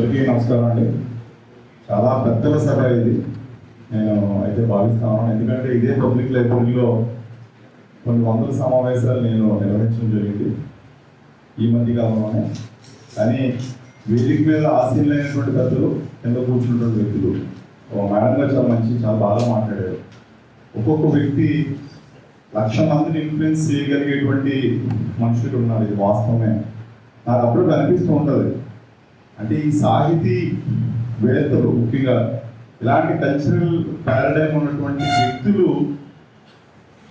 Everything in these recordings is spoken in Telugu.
అందరికీ నమస్కారం అండి. చాలా పెద్దల సభ ఇది. నేను అయితే భావిస్తాను. ఎందుకంటే ఇదే పబ్లిక్ లైబ్రరీలో కొన్ని వందల సమావేశాలు నేను నిర్వహించడం జరిగింది ఈ మధ్య కాలంలోనే. కానీ వేదిక మీద ఆశీనులైనటువంటి పెద్దలు కింద కూర్చున్నటువంటి వ్యక్తులు ఓ మేడం గారు చాలా మంచి చాలా బాగా మాట్లాడారు. ఒక్కొక్క వ్యక్తి లక్ష మందిని ఇన్ఫ్లుయెన్స్ చేయగలిగేటువంటి మనుషులు ఉన్నారు. ఇది వాస్తవమే. నాకు అప్పుడు కనిపిస్తూ ఉంటుంది. అంటే ఈ సాహితీ వేత్తలు ముఖ్యంగా ఇలాంటి కల్చరల్ పారాడైమ్ ఉన్నటువంటి వ్యక్తులు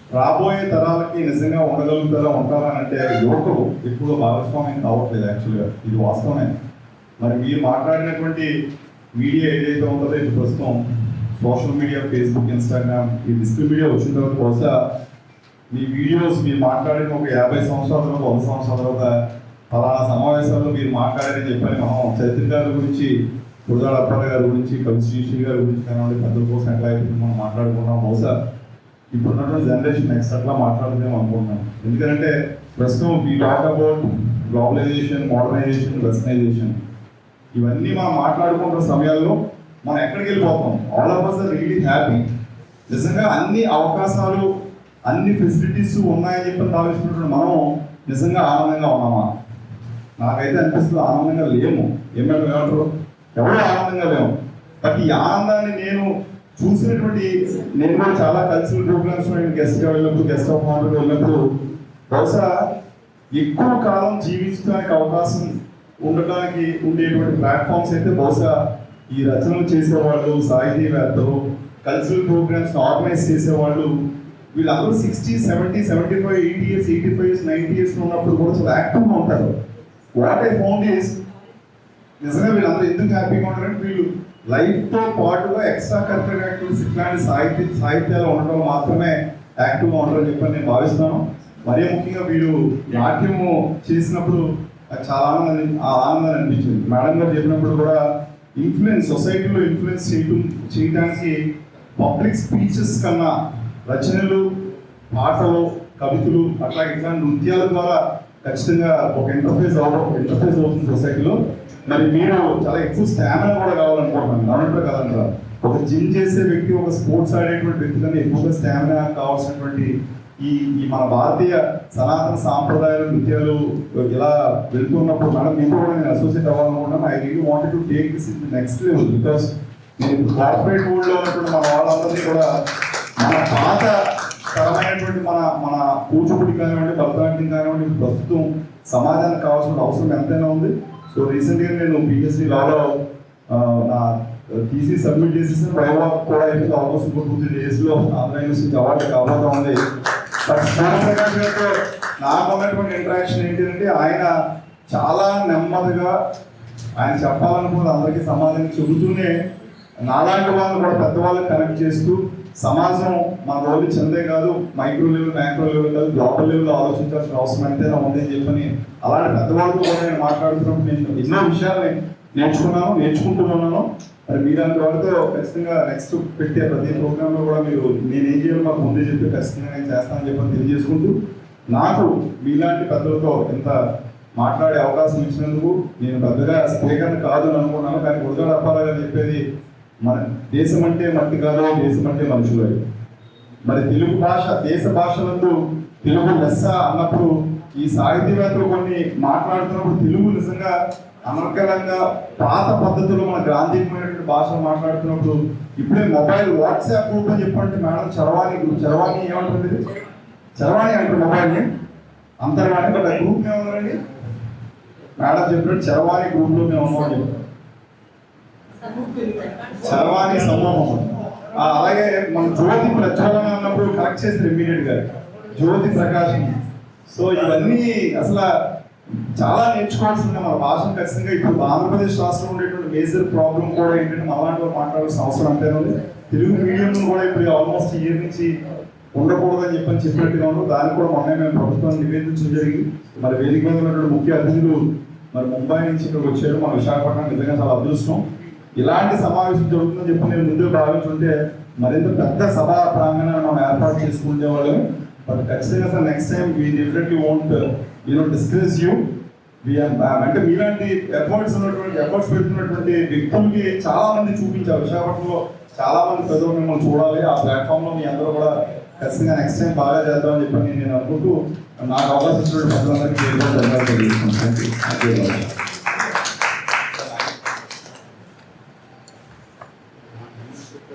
రాబోయే తరాలకి నిజంగా ఉండగలుగుతారా ఉంటారా అంటే యువకులు ఎక్కువ భాగస్వామ్యం కావట్లేదు యాక్చువల్గా ఇది వాస్తవమే. మరి మీరు మాట్లాడినటువంటి మీడియా ఏదైతే ఉంటుందో ఇది ప్రస్తుతం సోషల్ మీడియా ఫేస్బుక్ ఇన్స్టాగ్రామ్ ఈ డిజిటల్ మీడియా వచ్చిన తర్వాత బహుశా మీ వీడియోస్ మీరు మాట్లాడిన ఒక యాభై సంవత్సరాల తర్వాత వంద సంవత్సరాల తర్వాత ఫలానా సమావేశాల్లో మీరు మాట్లాడారని చెప్పని మనం చరిత్ర గారి గురించి గురదాడ అప్పారావు గారి గురించి కవిశ్రీశ్రీ గారి గురించి కానివ్వండి పెద్దల కోసం ఎట్లా అయితే మనం మాట్లాడుకున్నాం బహుశా ఇప్పుడున్నటువంటి జనరేషన్ నెక్స్ట్ అట్లా మాట్లాడుతున్నాం అనుకుంటున్నాం. ఎందుకంటే ప్రస్తుతం ఈ talk about globalisation modernisation westernisation ఇవన్నీ మనం మాట్లాడుకుంటున్న సమయాల్లో మనం ఎక్కడికి వెళ్ళిపోతాం? All of us really happy నిజంగా అన్ని అవకాశాలు అన్ని ఫెసిలిటీస్ ఉన్నాయని చెప్పి భావిస్తున్నటువంటి మనం నిజంగా ఆనందంగా ఉన్నామా? నాకైతే అనిపిస్తుంది ఆనందంగా లేము. ఏమేమి ఏమంటారు? ఎవరు ఆనందంగా లేము. బట్ ఈ ఆనందాన్ని నేను చూసినటువంటి నేను కూడా చాలా కల్చరల్ ప్రోగ్రామ్స్ గెస్ట్గా వెళ్ళినప్పుడు గెస్ట్ ఆఫ్ ఆనర్గా వెళ్ళినప్పుడు బహుశా ఎక్కువ కాలం జీవించడానికి అవకాశం ఉండడానికి ఉండేటువంటి ప్లాట్ఫామ్స్ అయితే బహుశా ఈ రచనలు చేసేవాళ్ళు సాహితీవేత్తలు కల్చరల్ ప్రోగ్రామ్స్ ఆర్గనైజ్ చేసేవాళ్ళు వీళ్ళందరూ sixty seventy seventy five eighty years eighty five years ninety years ఉన్నప్పుడు కూడా చాలా యాక్టివ్గా ఉంటారు. వాట్ ఐ ఫౌండ్ ఈస్ నిజంగా వీళ్ళందరూ ఎందుకు హ్యాపీగా ఉంటారంటే వీళ్ళు లైఫ్తో పాటుగా ఎక్స్ట్రా కరికులర్ యాక్టివిటీస్ ఇట్లాంటి సాహిత్య సాహిత్యాలు ఉండడం మాత్రమే యాక్టివ్గా ఉంటారని చెప్పని నేను భావిస్తున్నాను. మరీ ముఖ్యంగా వీళ్ళు నాట్యము చేసినప్పుడు చాలా ఆనందం ఆ ఆనందం అనిపించింది. మేడం గారు చెప్పినప్పుడు కూడా ఇన్ఫ్లుయెన్స్ సొసైటీలో ఇన్ఫ్లుయెన్స్ చేయటం చేయడానికి పబ్లిక్ స్పీచెస్ కన్నా రచనలు పాటలు కవితలు అట్లా ఇట్లాంటి నృత్యాల ద్వారా ఖచ్చితంగా ఒక ఇంటర్ఫేస్ అవ్వడం ఇంటర్ఫేస్ అవుతుంది సొసైటీలో మరి మీరు చాలా ఎక్కువ స్టామినా కూడా కావాలనుకుంటున్నాను. అవునంటారు కదంటారా? ఒక జిమ్ చేసే వ్యక్తి ఒక స్పోర్ట్స్ ఆడేటువంటి వ్యక్తి కన్నా ఎక్కువగా స్టామినా కావాల్సినటువంటి ఈ ఈ మన భారతీయ సనాతన సాంప్రదాయాలు నృత్యాలు ఇలా వెళ్తున్నప్పుడు మేడం మీకు కూడా నేను associate అవ్వాలనుకుంటున్నాను. I really wanted to take this in next level because నేను కార్పొరేట్ వరల్డ్లో ఉన్నటువంటి మన వాళ్ళందరినీ కూడా మన పాత తరమైనటువంటి మన మన కూచిపూడి కానివ్వండి భరతనాట్యం కానివ్వండి ప్రస్తుతం సమాజానికి కావాల్సిన అవసరం ఎంతైనా ఉంది. సో రీసెంట్గా నేను పిహెచ్డి లాలో నా టీసీ సబ్మిట్ చేసేసిన వైవా కూడా అయిపోయింది ఆల్మోస్ట్ ఇంకో టూ త్రీ డేస్లో ఆంధ్ర యూనివర్సిటీ అవార్డు కాబోతా ఉంది. నాకు ఉన్నటువంటి ఇంటరాక్షన్ ఏంటంటే ఆయన చాలా నెమ్మదిగా ఆయన చెప్పాలనుకున్నది అందరికీ సమాధానం చెబుతూనే నాలాంటి వాళ్ళని కూడా పెద్దవాళ్ళని కనెక్ట్ చేస్తూ సమాజం మా రోజు చెందే కాదు మైక్రో లెవెల్ మ్యాక్రో లెవెల్ కాదు గ్లోబల్ లెవెల్ ఆలోచించాల్సిన అవసరం ఎంతైనా ఉందని చెప్పని అలాంటి పెద్దవాళ్ళతో కూడా నేను మాట్లాడుతున్నప్పుడు నేను ఎన్నో విషయాల్ని నేర్చుకున్నాను నేర్చుకుంటున్నాను. మరి మీలాంటి వాళ్ళతో ఖచ్చితంగా నెక్స్ట్ పెట్టే ప్రతి ప్రోగ్రామ్లో కూడా మీరు నేను ఏం చేయాలో మాకు ముందే చెప్పి ఖచ్చితంగా నేను చేస్తానని చెప్పని తెలియజేసుకుంటూ నాకు మీలాంటి పెద్దలతో ఇంత మాట్లాడే అవకాశం ఇచ్చినందుకు నేను పెద్దగా స్పీకర్ కాదు అనుకున్నాను కానీ గురజాడ అప్పారావు చెప్పేది మన దేశం అంటే మట్టి కాదు? దేశం అంటే మనుషులు. మరి తెలుగు భాష దేశ భాషలందు తెలుగు లెస్స అన్నప్పుడు ఈ సాహితీవేత్తలు కొన్ని మాట్లాడుతున్నప్పుడు తెలుగు నిజంగా అనర్కలంగా పాత పద్ధతులు మన గాంధీయమైనటువంటి భాష మాట్లాడుతున్నప్పుడు ఇప్పుడే మొబైల్ వాట్సాప్ గ్రూప్ అని చెప్పండి మేడం చరవాణి గ్రూప్ చరవాణి ఏమంటుంది? చరవాణి అంటారు మొబైల్ని. అంతర్వాణి గ్రూప్ ఏమన్నారండి మేడం చెప్పినట్టు చరవాణి గ్రూప్లో మేము ఉన్నాం చెప్పారు చరవాణి సమూహం. అలాగే మన జ్యోతి ప్రజ్వలన అన్నప్పుడు కరెక్ట్ చేశారు ఇమీడియట్గా. జ్యోతి ప్రకాశం. సో ఇవన్నీ అసలు చాలా నేర్చుకోవాల్సింది మన భాషను ఖచ్చితంగా. ఇప్పుడు ఆంధ్రప్రదేశ్ రాష్ట్రంలో ఉండేటువంటి మేజర్ ప్రాబ్లం కూడా ఏంటంటే మనలాంటి మాట్లాడాల్సిన అవసరం అంతే ఉంది? తెలుగు మీడియం కూడా ఇప్పుడు ఆల్మోస్ట్ ఇయర్ నుంచి ఉండకూడదని చెప్పని చెప్పినట్టుగా ఉన్నారు. దానికి కూడా మొన్న మేము ప్రభుత్వాన్ని నివేదించడం జరిగింది. మరి వేదిక మీద ఉన్నటువంటి ముఖ్య అతిథులు మరి ముంబై నుంచి ఇక్కడికి వచ్చారు. మన విశాఖపట్నం నిజంగా చాలా అదృష్టం. ఇలాంటి సమావేశం జరుగుతుందని చెప్పి నేను ముందే భావించుంటే మరింత పెద్ద సభా ప్రాంగణాన్ని మనం ఏర్పాటు చేసుకునే వాళ్ళం బట్ ఖచ్చితంగా sir next time we definitely want you know discuss you అంటే మీలాంటి ఎఫర్ట్స్ ఉన్నటువంటి ఎఫర్ట్స్ పెడుతున్నటువంటి వ్యక్తులకి చాలా మంది చూపించారు. విశాఖపట్నంలో చాలా మంది ప్రజలు మిమ్మల్ని చూడాలి. ఆ ప్లాట్ఫామ్లో మీ అందరూ కూడా ఖచ్చితంగా నెక్స్ట్ టైం బాగా చేద్దామని చెప్పి నేను అనుకుంటూ నాకు అవకాశం ఇచ్చినటువంటి ప్రజలందరికీ ధన్యవాదాలు తెలియజేస్తున్నాను.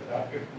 టార్గెట్